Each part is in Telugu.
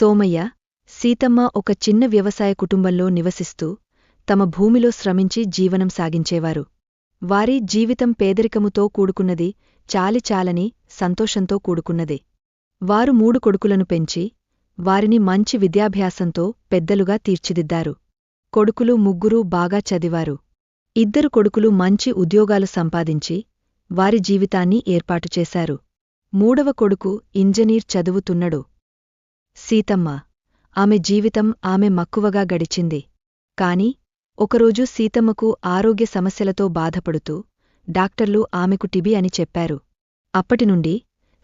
సోమయ్య సీతమ్మ ఒక చిన్న వ్యవసాయ కుటుంబంలో నివసిస్తూ తమ భూమిలో శ్రమించి జీవనం సాగించేవారు. వారి జీవితం పేదరికముతో కూడుకున్నది చాలిచాలని సంతోషంతో కూడుకున్నది. వారు మూడు కొడుకులను పెంచి వారిని మంచి విద్యాభ్యాసంతో పెద్దలుగా తీర్చిదిద్దారు. కొడుకులు ముగ్గురూ బాగా చదివారు. ఇద్దరు కొడుకులు మంచి ఉద్యోగాలు సంపాదించి వారి జీవితాన్ని ఏర్పాటు చేశారు. మూడవ కొడుకు ఇంజనీర్ చదువుతున్నడు. సీతమ్మ ఆమె జీవితం ఆమె మక్కువగా గడిచింది. కాని ఒకరోజు సీతమ్మకు ఆరోగ్య సమస్యలతో బాధపడుతూ డాక్టర్లు ఆమెకు టిబి అని చెప్పారు. అప్పటినుండి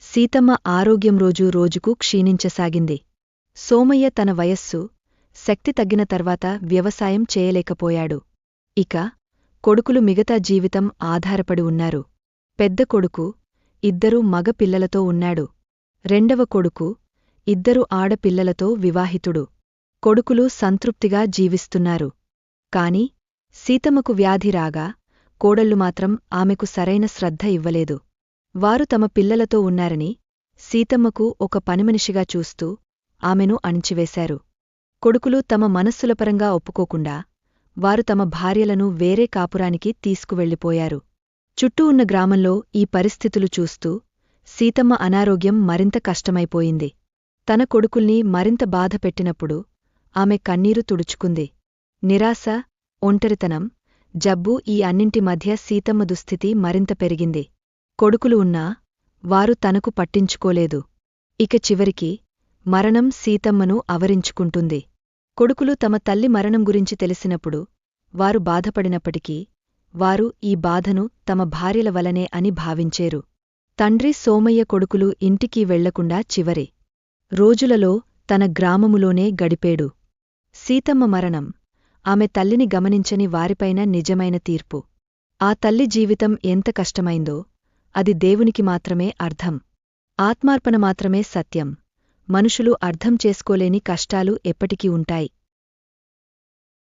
సీతమ్మ ఆరోగ్యం రోజు రోజుకు క్షీణించసాగింది. సోమయ్య తన వయస్సు శక్తి తగ్గిన తర్వాత వ్యవసాయం చేయలేకపోయాడు. ఇక కొడుకులు మిగతా జీవితం ఆధారపడి ఉన్నారు. పెద్ద కొడుకు ఇద్దరూ మగపిల్లలతో ఉన్నాడు. రెండవ కొడుకు ఇద్దరు ఆడపిల్లలతో వివాహితుడు. కొడుకులు సంతృప్తిగా జీవిస్తున్నారు. కాని సీతమ్మకు వ్యాధి రాగా కోడళ్ళు మాత్రం ఆమెకు సరైన శ్రద్ధ ఇవ్వలేదు. వారు తమ పిల్లలతో ఉన్నారని సీతమ్మకు ఒక పనిమనిషిగా చూస్తూ ఆమెను అణిచివేశారు. కొడుకులు తమ మనస్సులపరంగా ఒప్పుకోకుండా వారు తమ భార్యలను వేరే కాపురానికి తీసుకువెళ్ళిపోయారు. చుట్టూ ఉన్న గ్రామంలో ఈ పరిస్థితులు చూస్తూ సీతమ్మ అనారోగ్యం మరింత కష్టమైపోయింది. తన కొడుకుల్ని మరింత బాధపెట్టినప్పుడు ఆమె కన్నీరు తుడుచుకుంది. నిరాశ ఒంటరితనం జబ్బు ఈ అన్నింటి మధ్య సీతమ్మ దుస్థితి మరింత పెరిగింది. కొడుకులు ఉన్నా వారు తనకు పట్టించుకోలేదు. ఇక చివరికి మరణం సీతమ్మను అవరించుకుంటుంది కొడుకులు తమ తల్లి మరణం గురించి తెలిసినప్పుడు వారు బాధపడినప్పటికీ వారు ఈ బాధను తమ భార్యల వలనే అని భావించేరు. తండ్రి సోమయ్య కొడుకులు ఇంటికి వెళ్ళకుండా చివరి రోజులలో తన గ్రామములోనే గడిపేడు. సీతమ్మ మరణం. ఆమె తల్లిని గమనించని వారిపైన నిజమైన తీర్పు. ఆ తల్లి జీవితం ఎంత కష్టమైందో అది దేవునికి మాత్రమే అర్థం. ఆత్మార్పణ మాత్రమే సత్యం. మనుషులు అర్థం చేసుకోలేని కష్టాలు ఎప్పటికీ ఉంటాయి.